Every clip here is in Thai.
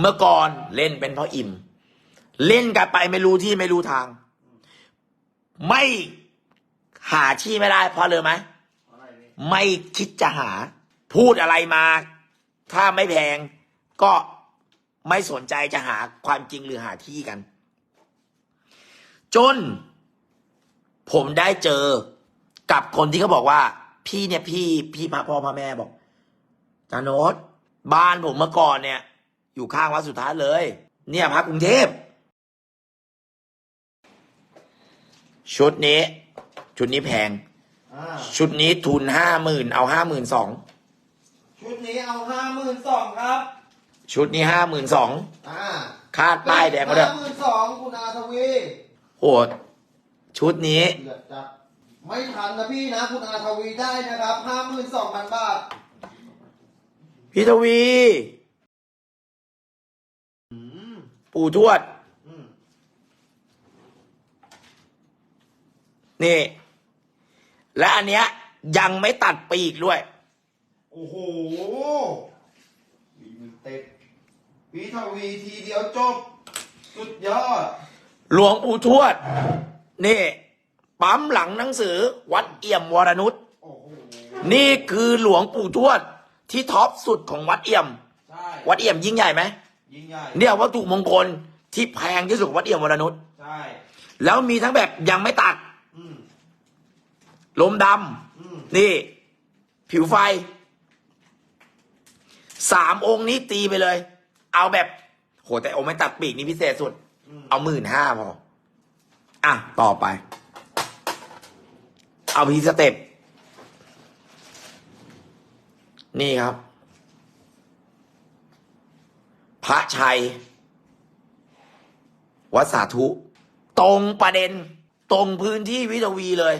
เมื่อก่อนเล่นเป็นเพราะอิ่ม เล่นกันไปไม่รู้ที่ไม่รู้ทาง ไม่หาที่ไม่ได้เพราะเลยไหมอะไรนี่ไม่คิดจะหา พูดอะไรมา ถ้าไม่แพงก็ไม่สนใจจะหาความจริงหรือหาที่กัน จน ผมได้เจอกับคนที่เขาบอกว่า พี่เนี่ยพี่พี่พระพ่อพระแม่บอกจาโนตบ้านผมเมื่อก่อนเนี่ย อยู่ข้างวัดสุทัศน์เลย เนี่ยพักกรุงเทพ ชุดนี้ ชุดนี้แพง อ่าชุดนี้ทุนห้าหมื่นเอาห้าหมื่นสองชุดนี้เอาห้าหมื่นสองครับ ชุดนี้ห้าหมื่นสองอ่าคาดป้ายแดงมาด้วยห้าหมื่นสองคุณอาทวีโหดชุดนี้ เดือดจัดไม่ทันนะพี่นะ คุณอาทวีได้นะครับห้าหมื่นสองพันบาทพี่ทวีอืม ปู่ทวดอืมนี่ และอันเนี้ย ยังไม่ตัดปีกด้วย โอ้โหวีมิเต็ดพี่ทวีทีเดียวจบ สุดยอด หลวงปู่ทวด นี่ ปั๊มหลังหนังสือ วัดเอี่ยมวรนุชโอ้โหนี่คือหลวงปู่ทวด ที่ท็อปสุดของวัดเอี่ยมใช่วัดเอี่ยมยิ่งใหญ่ไหม ยิ่งใหญ่เนี่ยวัตถุมงคลที่แพงที่สุดของวัดเอี่ยมวรนุชใช่แล้วมีทั้งแบบยังไม่ตัดอืมลมดอืมำนี่ ผิวไฟสามองค์นี้ตีไปเลย เอาแบบ โหแต่องค์ไม่ตัดปีกนี่พิเศษสุด อืมเอาหมื่นห้าพอ อะ ต่อไป เอาพีสเต็ป นี่ครับ พ ระชัย วัดสาธุ ตรงประเด็น ตรงพื้นที่วิทวีเลย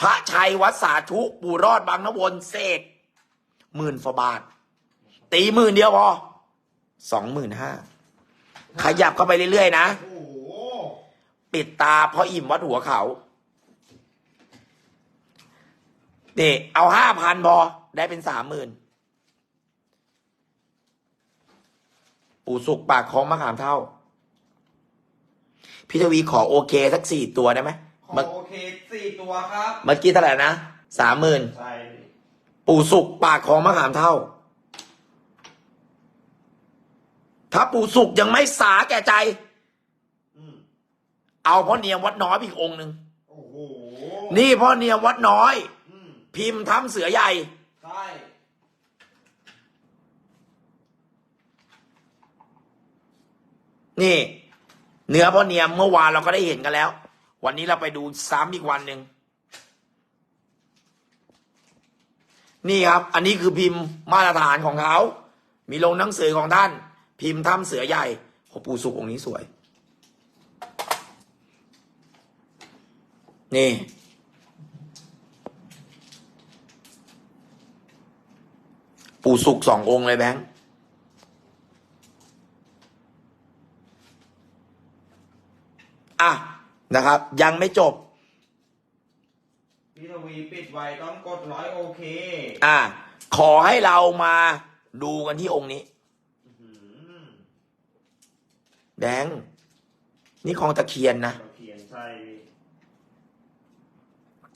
พระชัยวัดสาธุปู่รอดบางนวนเสกหมื่นฟาบาท ตีหมื่นเดียวพอสองหมื่นห้าขยับเข้าไปเรื่อยๆนะปิดตาเพราะอิ่มวัดหัวเขานี่เอาห้าพันพอได้เป็นสามหมื่น ปู่สุกปากของมะขามเท่า พี่ทวีขอโอเคสักสี่ตัวได้ไหมขอเมื่อโอเคสี่ตัวครับเมื่อกี้เท่าไหร่นะสามหมื่นใช่ปู่สุกปากของมะขามเท่า ถ้าปู่สุกยังไม่สาแก่ใจ อืมเอาพ่อเนียมวัดน้อยไปอีกองค์หนึ่งโอ้โหนี่พ่อเนียมวัดน้อย อืมพิมพ์ทำเสือใหญ่ ใช่ นี่ เนื้อพ่อเนียมเมื่อวานเราก็ได้เห็นกันแล้ว วันนี้เราไปดูซ้ำอีกวันหนึ่งนี่ครับ อันนี้คือพิมพ์มาตรฐานของเขา มีลงหนังสือของท่าน พิมพ์ถ้ำเสือใหญ่โอ้ปู่สุกองค์นี้สวย นี่ ปู่สุกสององค์เลยแบงค์ อะ นะครับ ยังไม่จบพี่ทวีปิดไว้ต้องกดร้อยโอเค อะขอให้เรามาดูกันที่องค์นี้อืมแดง นี่ของตะเคียนนะเราเขียนใส่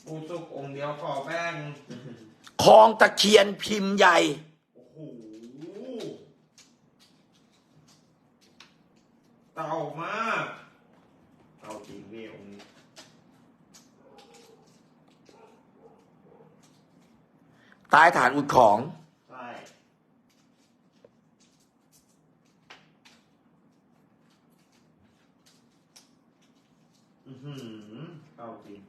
ปูสุกองค์เดียวขอแบ่งคลองตะเคียนพิมพ์ใหญ่โอ้โหเต่ามาก เต่าจริงพี่องค์นี้ใต้ฐานอุดของ ใช่อือหือเต่าจริง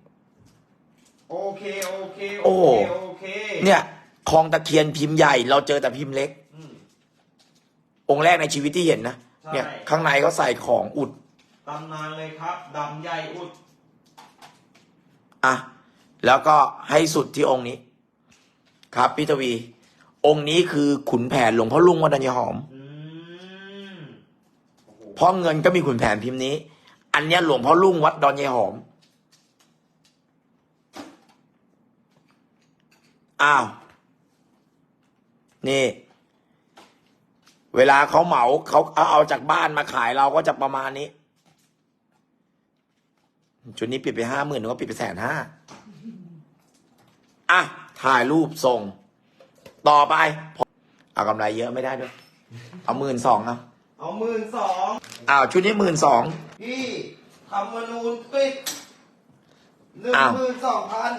โอเค โอเคโอ้โอเค โอเคเนี่ยคลองตะเคียนพิมพ์ใหญ่ เราเจอแต่พิมพ์เล็ก อืม องค์แรกในชีวิตที่เห็นนะใช่เนี่ยข้างในเขาใส่ของอุด ตำนานเลยครับดำใหญ่อุด อะ แล้วก็ให้สุดที่องค์นี้ ครับพี่ทวี องค์นี้คือขุนแผนหลวงพ่อลุงวัดดัญญาหอมอืมโอ้โหเพราะเงินก็มีขุนแผนพิมพ์นี้ อันเนี้ยหลวงพ่อลุงวัดดอนยายหอม อ้าว นี่ เวลาเขาเหมาเขาเอาเอาจากบ้านมาขายเราก็จะประมาณนี้ ชุดนี้ปิดไปห้าหมื่นหนูก็ปิดไปแสนห้าอะ ถ่ายรูปส่ง ต่อไป เอากำไรเยอะไม่ได้ด้วย เอาหมื่นสองเอาเอาหมื่นสองอ้าวชุดนี้หมื่นสอง พี่ธรรมนูญปิดหนึ่งอ้าว หมื่นสองพัน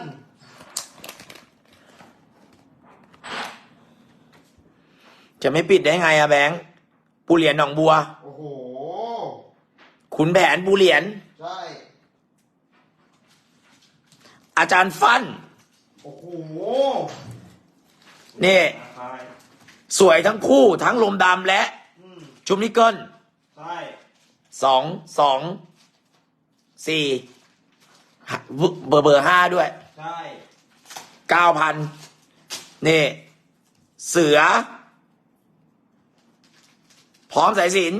จะไม่ปิดได้ไงอะแบงค์ปูเหรียญหนองบัว โอ้โห ขุนแผนปูเหรียญ ใช่ อาจารย์ฟันโอ้โหนี่ ใช่สวยทั้งคู่ทั้งลมดำและ อืมชุมนิเกิลใช่สองสองสี่เบอร์เบอร์ห้าด้วยใช่เก้าพันนี่ เสือ พร้อมสายสิน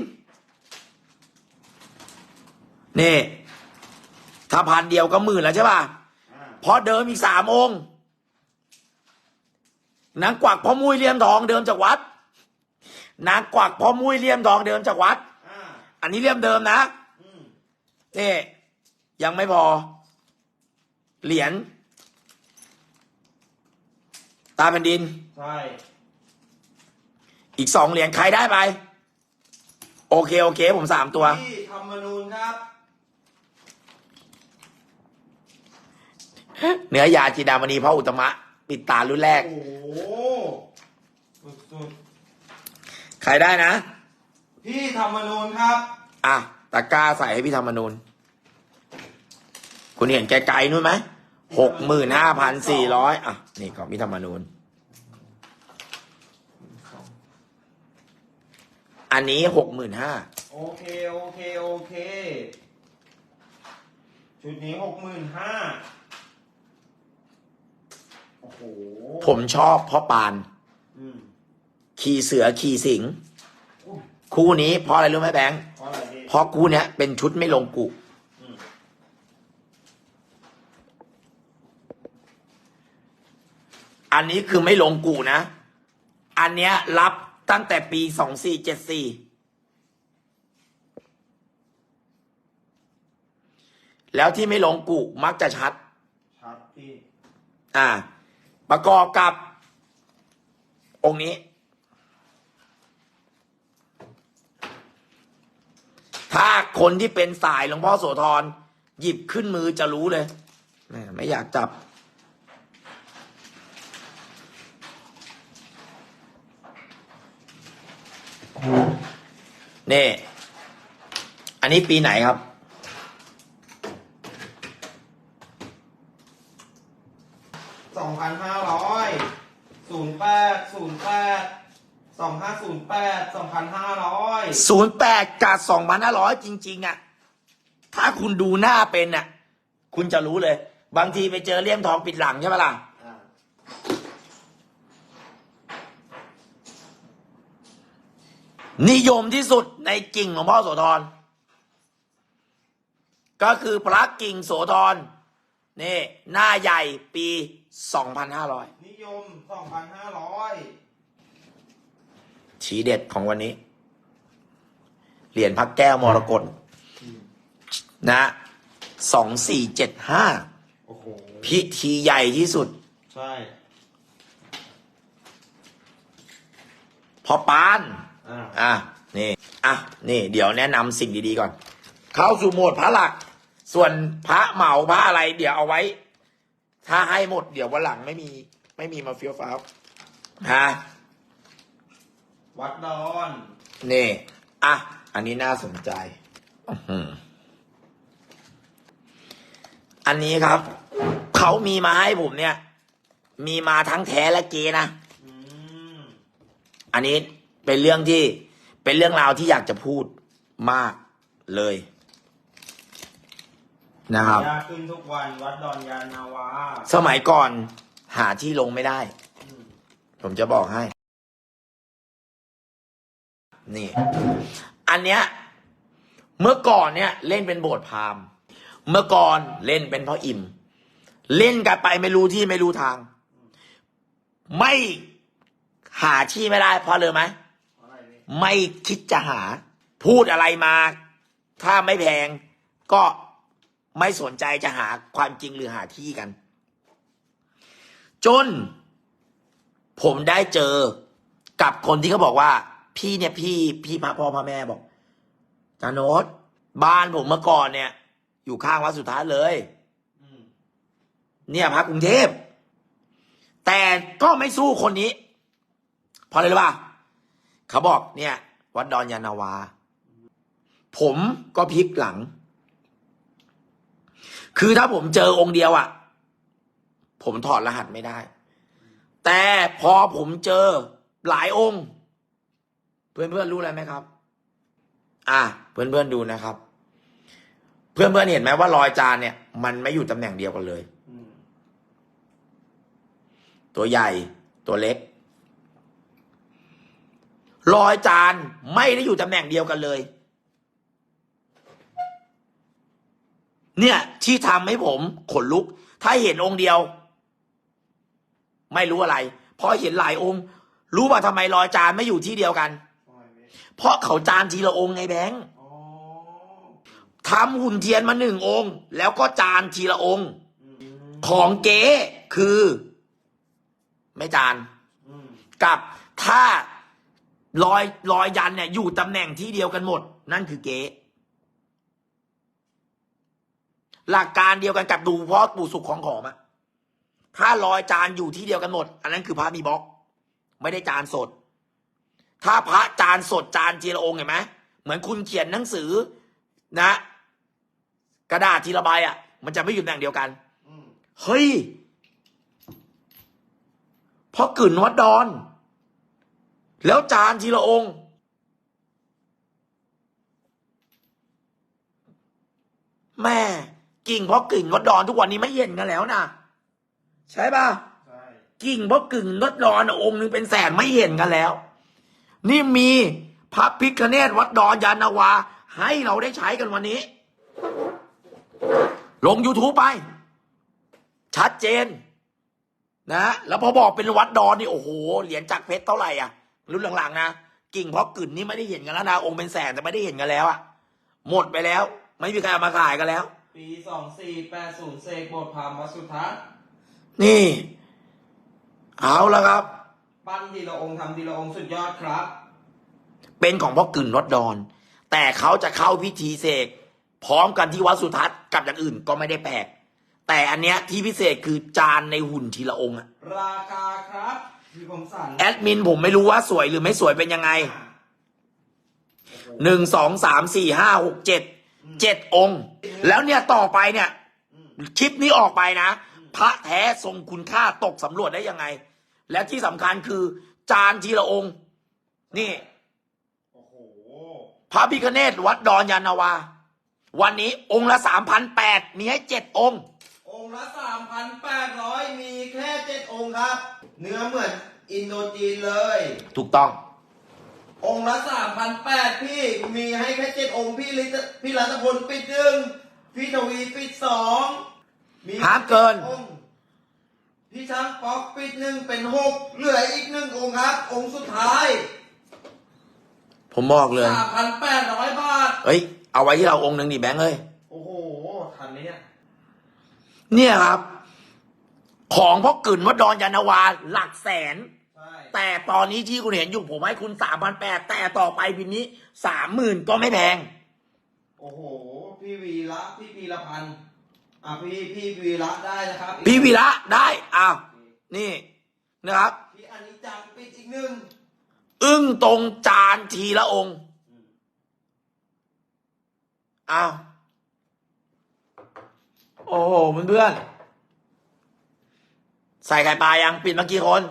นี่ ถ้าพันเดียวก็หมื่นแล้วใช่ป่ะอ่า เพราะเดิมอีกสามองค์นางกวักพ่อมุ้ยเลี่ยมทองเดิมจากวัดนางกวักพ่อมุ้ยเลี่ยมทองเดิมจากวัดออันนี้เลี่ยมเดิมนะอืมนี่ยังไม่พอ เหรียญตาแผ่นดิน ใช่ อีกสองเหรียญใครได้ไป โอเค โอเค ผมสามตัวพี่ธรรมนูญครับ เนื้อยาจีดามณีพระอุตตมะ ปิดตารุ่นแรก โอ้โหสุดใครได้นะ ๆพี่ธรรมนูญครับ อะตะกร้าใส่ให้พี่ธรรมนูญคุณเห็นไกลๆนู่นไหมหกหมื่นห้าพันสี่ร้อยอะ นี่ของพี่ธรรมนูญอันนี้หกหมื่นห้าโอเค โอเค โอเค ชุดนี้หกหมื่นห้าโอ้โห ผมชอบพ่อปานอืมขี่เสือขี่สิงอุ้ยคู่นี้เพราะอะไรรู้ไหมแบงค์เพราะอะไรพี่เพราะคู่เนี้ยเป็นชุดไม่ลงกุอืมอันนี้คือไม่ลงกุนะ อันเนี้ยรับตั้งแต่ปีสองสี่เจ็ดสี่แล้วที่ไม่ลงกุมักจะชัด ชัดพี่ อ่า ประกอบกับ องค์นี้ ถ้าคนที่เป็นสายหลวงพ่อโสธรหยิบขึ้นมือจะรู้เลยไม่อยากจับ นี่ อันนี้ปีไหนครับ สอง พันห้าร้อยศูนย์แปดศูนย์แปดสองห้าศูนย์แปดสองพันห้าร้อยศูนย์แปดกับสองพันห้าร้อยจริง ๆ อะ ถ้าคุณดูหน้าเป็นอะ คุณจะรู้เลย บางทีไปเจอเลี่ยมทองปิดหลังใช่ปะล่ะนิยมที่สุดในกิ่งของพ่อโสธรก็คือพระกิ่งโสธร นี่หน้าใหญ่ปีสองพันห้าร้อยนิยมสองพันห้าร้อยชีเด็ดของวันนี้ เหรียญพักแก้วมรกตนะสองสี่เจ็ดห้าโอ้โห พิธีใหญ่ที่สุด ใช่ พอปาน อ่า อะ นี่ อะ นี่ เดี๋ยวแนะนำสิ่งดีๆก่อน เข้าสู่โหมดพระหลัก ส่วนพระเหมาพระอะไร เดี๋ยวเอาไว้ ถ้าให้หมดเดี๋ยววันหลังไม่มี ไม่มีมาเฟี้ยวฟ้าวฮะวัดดอนนี่อะอันนี้น่าสนใจอื้อหืออันนี้ครับ เขามีมาให้ผมเนี่ย มีมาทั้งแท้และเกนะอืมอันนี้เป็นเรื่องที่เป็นเรื่องราวที่อยากจะพูดมากเลย นะครับ ยากขึ้นทุกวันวัดดอนยานนาวาสมัยก่อนหาที่ลงไม่ได้ อืมผมจะบอกให้ นี่ อันเนี้ย เมื่อก่อนเนี่ย เล่นเป็นโบสถ์พราหมณ์ เมื่อก่อนเล่นเป็นพ่ออิ่ม เล่นกันไปไม่รู้ที่ไม่รู้ทาง ไม่หาที่ไม่ได้เพราะเลยไหม อะไรนี่ไม่คิดจะหา พูดอะไรมา ถ้าไม่แพง ก็ ไม่สนใจจะหาความจริงหรือหาที่กัน จน ผมได้เจอกับคนที่เขาบอกว่า พี่เนี่ยพี่พี่พระพ่อพระแม่บอกจานโนตบ้านผมเมื่อก่อนเนี่ย อยู่ข้างวัดสุทัศน์เลยเนี่ยพระกรุงเทพ แต่ก็ไม่สู้คนนี้ เพราะอะไรรู้ป่ะเขาบอกเนี่ย วัดดอนยานาวา ผมก็พลิกหลัง คือถ้าผมเจอองค์เดียวอะ่ะ ผมถอดรหัสไม่ได้ แต่พอผมเจอหลายองค์ เพื่อนๆรู้อะไรไหมครับ อะ เพื่อนๆดูนะครับ เพื่อนๆเห็นไหมว่ารอยจานเนี่ย มันไม่อยู่ตำแหน่งเดียวกันเลย ตัวใหญ่ตัวเล็กรอยจานไม่ได้อยู่ตำแหน่งเดียวกันเลย เนี่ยที่ทำให้ผมขนลุก ถ้าเห็นองค์เดียว ไม่รู้อะไร เพอเห็นหลายองค์ รู้ป่ะทำไมรอยจานไม่อยู่ที่เดียวกัน เพราะเขาจานทีละองค์ไงแบงค์ทำหุ่นเทียนมาหนึ่งองค์ แล้วก็จานทีละองค์ ของเก๊คือ ไม่จานกับถ้ารอยรอยยันเนี่ยอยู่ตำแหน่งที่เดียวกันหมด นั่นคือเก๊ หลักการเดียวกันกับดูเพราะปู่สุขของขอมอะถ้ารอยจานอยู่ที่เดียวกันหมด อันนั้นคือพระมีบล็อก ไม่ได้จานสด ถ้าพระจานสดจานทีละองค์เห็นไหมเหมือนคุณเขียนหนังสือนะ กระดาษทีละใบอะ่ะ มันจะไม่อยู่แหน่งเดียวกันเฮ้ยพราะกึ่นวัดดอน แล้วจานทีละองค์ แม่ กิ่งเพราะกึ่งวัดดอนทุกวันนี้ไม่เห็นกันแล้วนะใช่ป่ะใช่กิ่งเพราะกึ่งวัดดอนองค์หนึงเป็นแสนไม่เห็นกันแล้ว นี่มีพระพิคเนตวัดดอนยานนาวา ให้เราได้ใช้กันวันนี้ ลง YouTube ไป ชัดเจน นะ แล้วพอบอกเป็นวัดดอนนี่โอ้โหเหรียญจากเพชรเท่าไหร่อะ รุ่นหลังๆนะกิ่งเพราะกึ่นนี่ไม่ได้เห็นกันแล้วนะองค์เป็นแสนแต่ไม่ได้เห็นกันแล้วอะหมดไปแล้ว ไม่มีใครเอามาขายกันแล้ว ปีสองสี่แปดศูนย์เสกโบสถ์พราหมณ์วัดสุทัศน์นี่ เอาละครับ ปั้นทีละองค์ทำทีละองค์สุดยอดครับ เป็นของพ่อกึ่นวัดดอน แต่เขาจะเข้าพิธีเสกพร้อมกันที่วัดสุทัศน์กับอย่างอื่นก็ไม่ได้แปลก แต่อันเนี้ยที่พิเศษคือจานในหุ่นทีละองค์อะราคาครับพี่คมสันแอดมินผมไม่รู้ว่าสวยหรือไม่สวยเป็นยังไงหนึ่งสองสามสี่ห้าหกเจ็ด เจ็ดองค์ แล้วเนี่ยต่อไปเนี่ยอืมคลิปนี้ออกไปนะ พระแท้ทรงคุณค่าตกสำรวจได้ยังไง และที่สำคัญคือ จานทีละองค์ นี่โอ้โหพระพิคเนตวัดดอนยานนาวา วันนี้องค์ละสามพันแปดมีให้เจ็ดองค์ องค์ละสามพันแปดร้อยมีแค่เจ็ดองค์ครับ เนื้อเหมือนอินโดจีนเลย ถูกต้อง องค์ละสามพันแปดพี่ มีให้แค่เจ็ดองค์พี่ลิตพี่รัตพลปิดหนึ่งพี่ทวีปิดสองมีห้ามเกิน องค์พี่ช้างป๊อกปิดหนึ่งเป็นหกเหลืออีกหนึ่งองค์ครับ องค์สุดท้ายผมบอกเลย สามพันแปดร้อยบาท เอ้ย เอาไว้ที่เราองค์หนึ่งดิแบงค์เอ้ย โอ้โห ทันไหมเนี่ยเนี่ยครับ ของพ่อกึ่นวัดดอนยานนาวาหลักแสนใช่ แต่ตอนนี้ที่คุณเห็นอยู่ผมให้คุณสามพันแปดแต่ต่อไปปีนี้สามหมื่นก็ไม่แพง โอ้โห พี่วีระพี่พีรพันธ์อะพี่พี่วีระได้นะครับพี่วีระได้อ้าวนี่นะครับ พี่อันนี้จังปิดอีกหนึ่งอึ้งตรงจานทีละองค์อ้าวโอ้โหเพื่อนๆใส่ไข่ปลายังปิดมากี่คน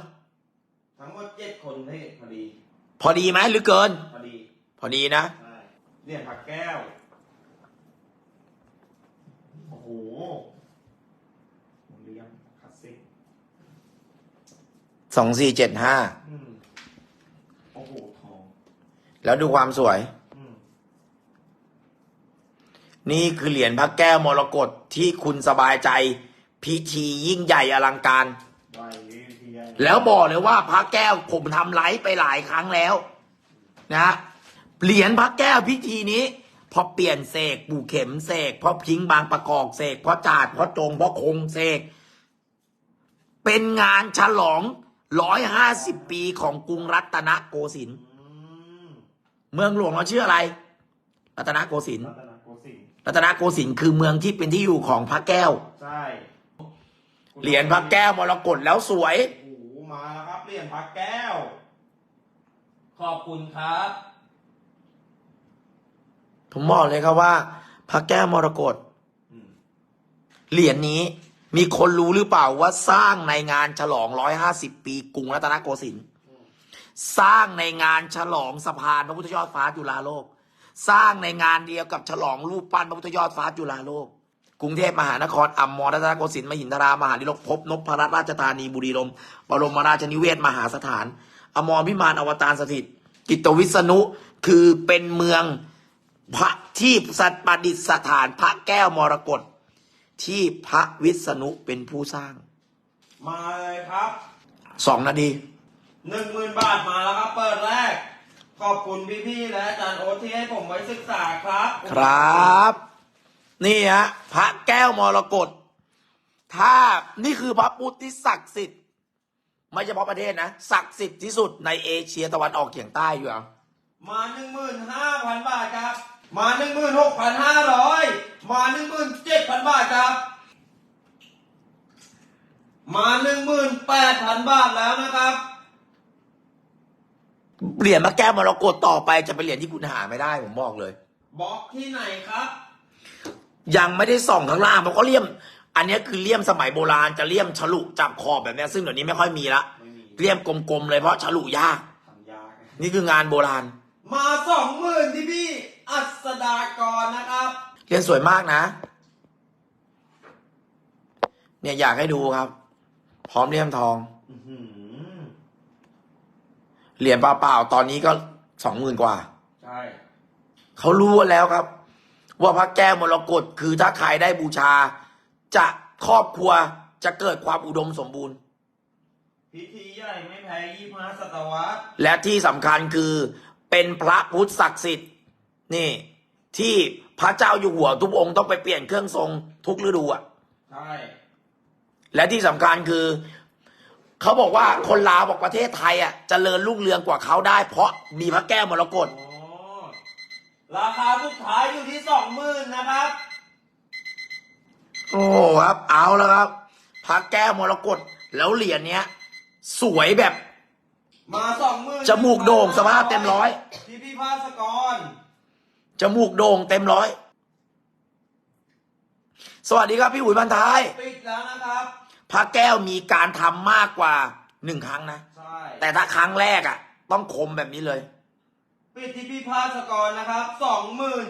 ทั้งหมดเจ็ดคนพี่พอดี พอดีไหมหรือเกิน พอดีพอดีนะ ใช่เหรียญผักแก้ว โอ้โหเลี้ยงคลาสสิกสองสี่เจ็ดห้า อืมโอ้โหทอง แล้วดูความสวย อืมนี่คือเหรียญพระแก้วมรกตที่คุณสบายใจ พิธียิ่งใหญ่อลังการได้วิธีใหญ่ แล้วบอกเลยว่าพระแก้วผมทำไลฟ์ไปหลายครั้งแล้วนะฮะเหรียญพระแก้วพิธีนี้ พอเปลี่ยนเสกปู่เข็มเสกพอพิงบางประกอบเสกพอจาดพอจงพอคงเสกเป็นงานฉลองร้อยห้าสิบปีของกรุงรัตนโกสินทร์อืมเมืองหลวงเราชื่ออะไร รัตนโกสินทร์รัตนโกสินทร์รัตนโกสินทร์คือเมืองที่เป็นที่อยู่ของพระแก้ว ใช่ เหรียญพระแก้วมรกตแล้วสวย โอ้โหมาแล้วครับเหรียญพระแก้ว ขอบคุณครับ ผมบอกเลยครับว่าพระแก้วมรกตอืมเหรียญนี้ มีคนรู้หรือเปล่าว่าสร้างในงานฉลอง150ปีกรุงรัตนโกสินทร์สร้างในงานฉลองสะพานพระพุทธยอดฟ้าจุฬาโลก สร้างในงานเดียวกับฉลองรูปปั้นพระพุทธยอดฟ้าจุฬาโลก กรุงเทพมหานครอัมมรรัตนโกสินทร์มหินทรามหานิลกภพนพรัตนราชธานีบุรีรัมย์บรมราชนิเวศน์มหาสถาน อมรพิมานอวตารสถิต กิตวิษณุคือเป็นเมืองพระที่สัตประดิษฐานพระแก้วมรกตที่พระวิษณุเป็นผู้สร้าง มาเลยครับสองนาทีหนึ่งหมื่นบาทมาแล้วครับ เปิดแรก ขอบคุณพี่ๆและอาจารย์โอ๊ตที่ให้ผมไว้ศึกษาครับ ครับ นี่ฮะพระแก้วมรกตถ้านี่คือพระพุทธที่ศักดิ์สิทธิ์ ไม่เฉพาะประเทศนะ ศักดิ์สิทธิ์ที่สุดในเอเชียตะวันออกเฉียงใต้อยู่อะมาหนึ่งหมื่นห้าพันบาทครับ มาหนึ่งหมื่นหกพันห้าร้อยมาหนึ่งหมื่นเจ็ดพันบาทครับ มาหนึ่งหมื่นแปดพันบาทแล้วนะครับเหรียญพระแก้วมรกตต่อไปจะเป็นเหรียญที่คุณหาไม่ได้ผมบอกเลยบล็อกที่ไหนครับ ยังไม่ได้ส่องข้างล่างมันก็เลี่ยม อันนี้คือเลี่ยมสมัยโบราณจะเลี่ยมฉลุจับขอบแบบเนี้ยซึ่งเดี๋ยวนี้ไม่ค่อยมีละไม่มีเลี่ยมกลมๆเลยเพราะฉลุยาก ทำยาก นี่คืองานโบราณ มาสองหมื่นที่พี่อัศดากรนะครับเหรียญสวยมากนะ เนี่ยอยากให้ดูครับ พร้อมเลี่ยมทอง อื้อหือเหรียญเปล่าๆตอนนี้ก็สองหมื่นกว่า ใช่ เขารู้แล้วครับ ว่าพระแก้วมรกตคือถ้าใครได้บูชา จะครอบครัวจะเกิดความอุดมสมบูรณ์ พิธีใหญ่ไม่แพ้ยี่ห้าศตวรรษและที่สำคัญคือเป็นพระพุทธศักดิ์สิทธิ์นี่ ที่พระเจ้าอยู่หัวทุกองค์ต้องไปเปลี่ยนเครื่องทรงทุกฤดูอะใช่และที่สำคัญคือ เขาบอกว่าคนลาวบอกประเทศไทยอะเจริญรุ่งเรืองกว่าเขาได้ เพราะมีพระแก้วมรกต โอ้ ราคาสุดท้ายอยู่ที่สองหมื่นนะครับ โอ้โหครับ เอาแล้วครับพระแก้วมรกตแล้วเหรียญเนี้ย สวยแบบ มาสองหมื่นจมูกโด่งสภาพเต็มร้อยพี่พี่ภาสกรจมูกโด่งเต็มร้อย สวัสดีครับพี่อุ๋ยบันทายปิดแล้วนะครับพระแก้วมีการทำมากกว่าหนึ่งครั้งนะ ใช่ แต่ถ้าครั้งแรกอะ ต้องคมแบบนี้เลย ปิดที่พี่ภาสกรนะครับสองหมื่น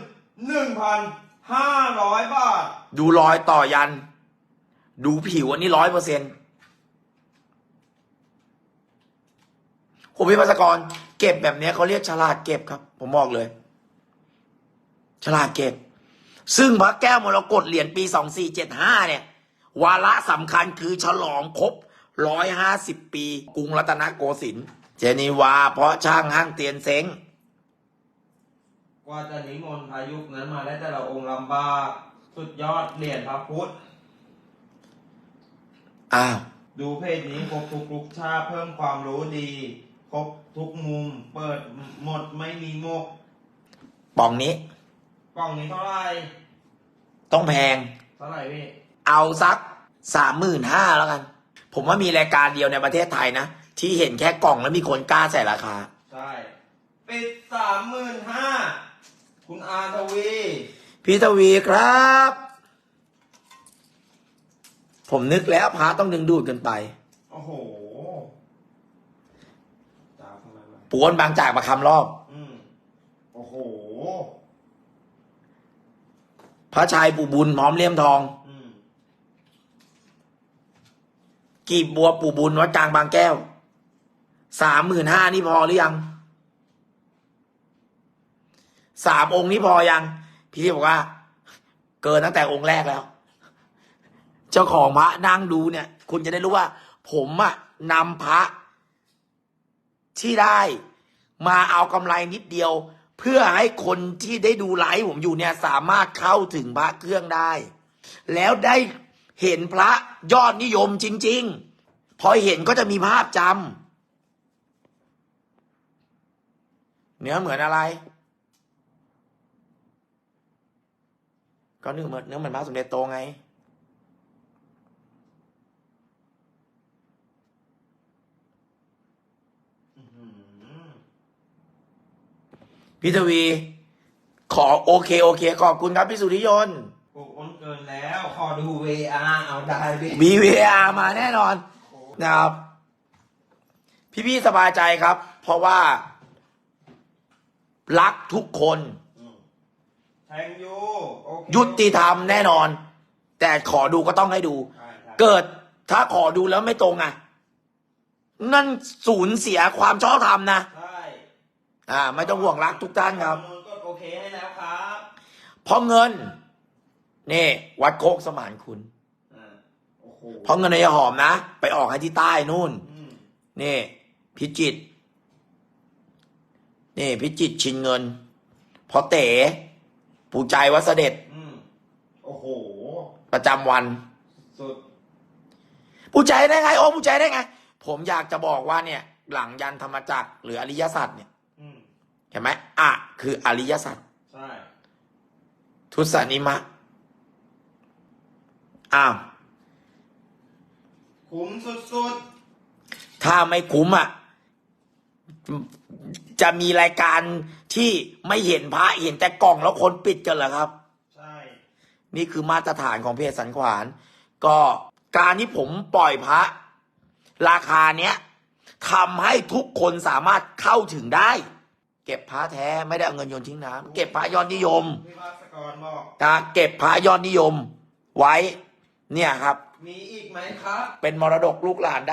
หนึ่งพันห้าร้อยบาท ดูรอยต่อยัน ดูผิวอันนี้ร้อยเปอร์เซ็นต์คุณพี่พัสกร เก็บแบบนี้เขาเรียกฉลาดเก็บครับ ผมบอกเลย ฉลาดเก็บ ซึ่งพระแก้วมรกตเหรียญปีสองสี่เจ็ดห้าเนี่ย วาระสำคัญคือฉลองครบร้อยห้าสิบปี กรุงรัตนโกสินทร์เจนีวา เพราะช่างห้างเตียนเซ้ง กว่าจะนิมนต์พายุคนั้นมาได้แต่ละองค์ลำบาก สุดยอดเหรียญพระพุทธ อ้าว ดูเพจนี้ครบทุกลุกชาติเพิ่มความรู้ดี ครบทุกมุม เปิดหมดไม่มีโมกป่องนี้ กล่องนี้เท่าไหร่ต้องแพง เท่าไหร่พี่เอาสักสามหมื่นห้าแล้วกัน ผมว่ามีรายการเดียวในประเทศไทยนะ ที่เห็นแค่กล่องแล้วมีคนกล้าใส่ราคา ใช่ ปิดสามหมื่นห้า คุณอาทวีพี่ทวีครับ ผมนึกแล้วพระต้องดึงดูดกันไป โอ้โหจ้าทำไมวะปวนบางจากมาคำรอบ อืมโอ้โห พระชายปู่บุญพร้อมเลี่ยมทอง อืมกีบบัวปู่บุญวัดกลางบางแก้ว สามหมื่นห้านี่พอหรือยัง สามองค์นี้พอยัง พี่ที่บอกว่า เกินตั้งแต่องค์แรกแล้ว เจ้าของพระนั่งดูเนี่ย คุณจะได้รู้ว่า ผมอะนำพระ ที่ได้ มาเอากำไรนิดเดียว เพื่อให้คนที่ได้ดูไลฟ์ผมอยู่เนี่ย สามารถเข้าถึงพระเครื่องได้ แล้วได้เห็นพระยอดนิยมจริง ๆ พอเห็นก็จะมีภาพจำเนื้อเหมือนอะไร ก็เนื้อเหมือนเนื้อเหมือนพระสมเด็จโตไง พี่ทวี ขอโอเค โอเค ขอบคุณครับ พี่สุริยนต์โอ้โอนเกินแล้ว ขอดู VR เอาได้ดิ VVR มาแน่นอน นะครับ พี่ๆสบายใจครับ เพราะว่า รักทุกคน แทงยูโอเคยุติธรรมแน่นอน แต่ขอดูก็ต้องให้ดู ใช่ใช่เกิดถ้าขอดูแล้วไม่ตรงอะ นั่นสูญเสียความชอบธรรมนะใช่อ่า ไม่ต้องห่วงรักทุกท่านครับนนก็โอเคให้แล้วครับเพราะเงิน นี่ วัดโคกสมานคุณ อ่าโอ้โหเพราะเงินในหอมนะ ไปออกให้ที่ใต้นู่น อืมนี่พิจิตรนี่พิจิตรชินเงิน พอเต๋ ปูใจวัดเสด็จอืมโอ้โห ประจำวัน สุดปูใจได้ไง โอ้ปูใจได้ไง ผมอยากจะบอกว่าเนี่ย หลังยันธรรมจักรหรืออริยสัจเนี่ยอืมเห็นไหมอะคืออริยสัจใช่ ทุสานิมะอ้าวคุ้มสุด ถ้าไม่คุ้มอะ จะมีรายการที่ไม่เห็นพระเห็นแต่กล่องแล้วคนปิดกันเหรอครับๆใช่ นี่คือมาตรฐานของเพจสันขวาน ก็การที่ผมปล่อยพระ ราคาเนี้ยทำให้ทุกคนสามารถเข้าถึงได้ เก็บพระแท้ไม่ได้เอาเงินโยนทิ้งน้ำเก็บพระยอดนิยมพี่ภาสกรบอก นะเก็บพระยอดนิยม ไว้ เนี่ยครับ มีอีกไหมครับ เป็นมรดกลูกหลานได้